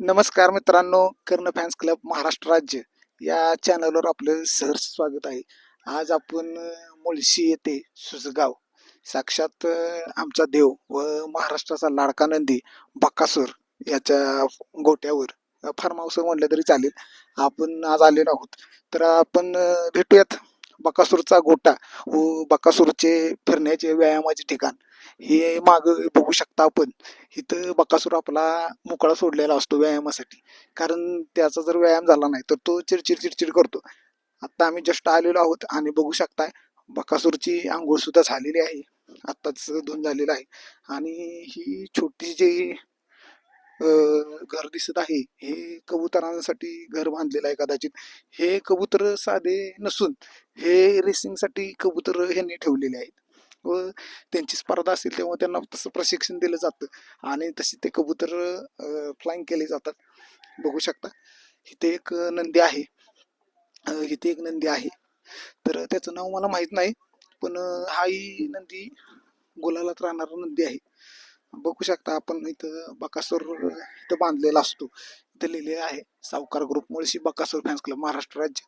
नमस्कार मित्रांनो कर्ण fans club Maharashtra राज्य या चॅनलवर आपलं सहर्ष स्वागत आहे. आज आपण मुळशी येथे सुजगाव साक्षात आमचा देव व महाराष्ट्राचा लाडका नंदी बक्कासूर याच्या गोट्यावर फार्म हाऊस म्हणलं तरी चालेल. आपण आज आलेलो आहोत. तर आपण भेटूयात. बकासूरचा गोटा व बकासूरचे फिरण्याचे व्यायामाचे ठिकाण हे माग बघू शकता आपण. इथं बकासूर आपला मोकळा सोडलेला असतो व्यायामासाठी. कारण त्याचा जर व्यायाम झाला नाही तर तो चिडचिड चिडचिड करतो. आता आम्ही जस्ट आलेलो आहोत आणि बघू शकताय बकासूरची आंघोळ सुद्धा झालेली आहे. आत्ताच दोन झालेलं आहे. आणि ही छोटी जी घर दिसत आहे. हे कबुतरांसाठी घर बांधलेलं आहे कदाचित. हे कबूतर साधे नसून हे रेसिंगसाठी कबूतर ह्यांनी ठेवलेले आहेत. व त्यांची स्पर्धा असेल तेव्हा त्यांना तसं प्रशिक्षण दिलं जातं. आणि तसे ते कबूतर फ्लाइंग केले जातात. बघू शकता. इथे एक नंदी आहे. इथे एक नंदी आहे. तर त्याचं नाव मला माहीत नाही. पण हाही नंदी गुलालात राहणारा नंदी आहे. बघू शकता आपण इथं बकासूर इथं बांधलेला असतो. इथं लिहिलेलं आहे सावकार group Mulshi Bakasur fans club Maharashtra राज्य.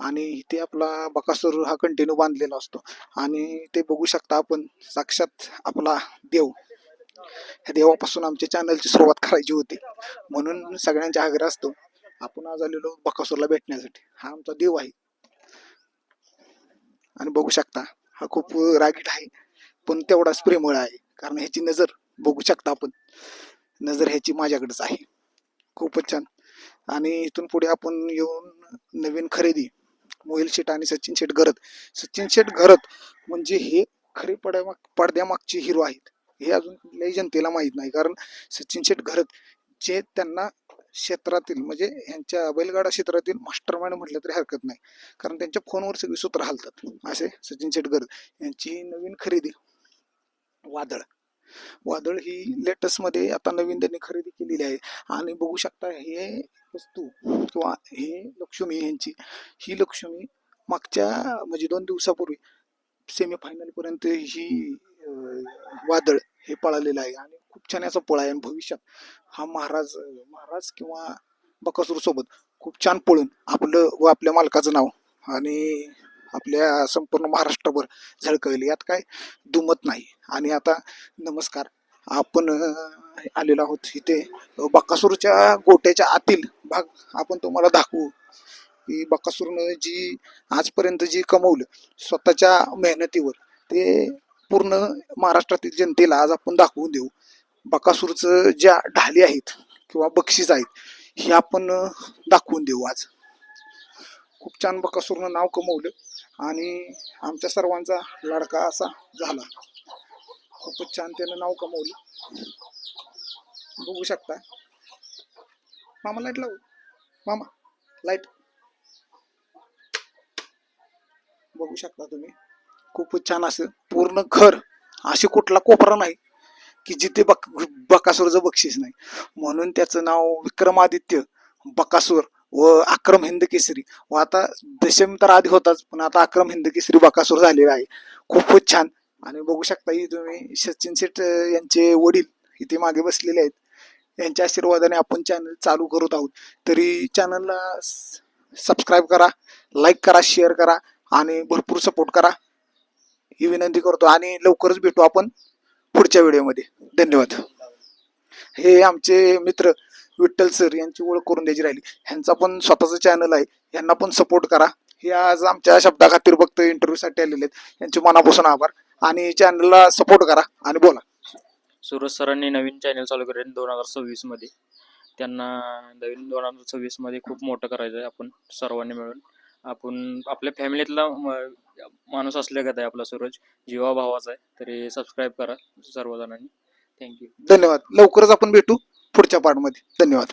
आणि इथे आपला बकासूर हा कंटिन्यू बांधलेला असतो. आणि ते बघू शकता आपण साक्षात आपला देव. ह्या देवापासून आमच्या चॅनलची सुरुवात करायची होती. म्हणून सगळ्यांच्या आग्रह असतो आपण आज आलेलो बकासूरला भेटण्यासाठी. हा आमचा देव आहे. आणि बघू शकता हा खूप रागीट आहे पण तेवढाच प्रेमळ आहे. कारण ह्याची नजर बघू शकता आपण. नजर ह्याची माझ्याकडेच आहे. खूपच छान. आणि इथून पुढे आपण येऊन नवीन खरेदी मोहिल शेट आणि सचिन शेट घरत. सचिन शेट घरत म्हणजे हे खरे पड्या पडद्यामागचे हिरो आहेत. हे अजून कुठल्याही जनतेला माहीत नाही. कारण सचिन शेट घरत जे त्यांना क्षेत्रातील म्हणजे यांच्या बैलगाडा क्षेत्रातील मास्टर माइंड म्हटलं तरी हरकत नाही. कारण त्यांच्या फोनवर सगळी सूत्र हालतात. असे सचिन शेटगर यांची नवीन खरेदी वादळ. वादळ ही लेटेस्टमध्ये आता नवीन त्यांनी खरेदी केलेली आहे. आणि बघू शकता हे वस्तू किंवा हे लक्ष्मी यांची ही लक्ष्मी मागच्या म्हणजे दोन दिवसापूर्वी सेमीफायनल पर्यंत ही वादळ हे पळालेलं आहे. आणि खूप छान याचा पळ आहे आणि भविष्यात हा महाराज महाराज किंवा बकासूर सोबत खूप छान पळून आपलं व आपल्या मालकाचं नाव आणि आपल्या संपूर्ण महाराष्ट्रभर झळकवली. यात काय दुमत नाही. आणि आता नमस्कार आपण आलेलो आहोत इथे बकासूरच्या गोट्याच्या आतील भाग. आपण तुम्हाला दाखवू की बकासूरनं जी आजपर्यंत जी कमवलं स्वतःच्या मेहनतीवर ते पूर्ण महाराष्ट्रातील जनतेला आज आपण दाखवून देऊ. बकासूरचं ज्या ढाली आहेत किंवा बक्षीस आहेत हे आपण दाखवून देऊ आज. खूप छान बकासूरनं नाव कमवलं. आणि आमच्या सर्वांचा लाडका असा झाला. खूपच छान त्यानं नाव कमवलं. बघू शकता. मामा लाइट लावू? मामा लाइट बघू शकता तुम्ही. खूपच छान असं पूर्ण घर असे कुठला कोपरा नाही की जिथे बक बकासूरचं बक्षीस नाही. म्हणून त्याचं नाव विक्रमादित्य बकासूर. व अक्रम हिंद केसरी. व आता दशम तर आधी होताच पण आता अक्रम हिंद केसरी बकासूर झालेला आहे. खूपच छान. आणि बघू शकता ही तुम्ही सचिन शेठ यांचे वडील इथे मागे बसलेले आहेत. यांच्या आशीर्वादाने आपण चॅनल चालू करत आहोत. तरी चॅनलला सबस्क्राईब करा लाईक करा शेअर करा आणि भरपूर सपोर्ट करा. ही विनंती करतो आणि लवकरच भेटू आपण पुढच्या व्हिडिओमध्ये धन्यवाद. हे आमचे मित्र विठ्ठल सर यांची ओळख करून द्यायची राहिली. ह्यांचा पण स्वतःचा चॅनल आहे. यांना पण सपोर्ट करा. हे आज आमच्या शब्दा खातीर फक्त इंटरव्ह्यूसाठी आलेले आहेत. यांचे मनापासून आभार. आणि चॅनलला सपोर्ट करा आणि बोला. सुरज सरांनी नवीन चॅनल चालू केले दोन हजार सव्वीसमध्ये. त्यांना नवीन दोन हजार सव्वीसमध्ये खूप मोठं करायचं आहे आपण सर्वांनी मिळून. आपण आपल्या फॅमिलीतला माणूस असल्यागत आहे आपला सूरज? जीवा भावाचा आहे. तरी सबस्क्राईब करा सर्वजणांनी. थँक्यू धन्यवाद. लवकरच आपण भेटू. पुढच्या पार्टमध्ये धन्यवाद.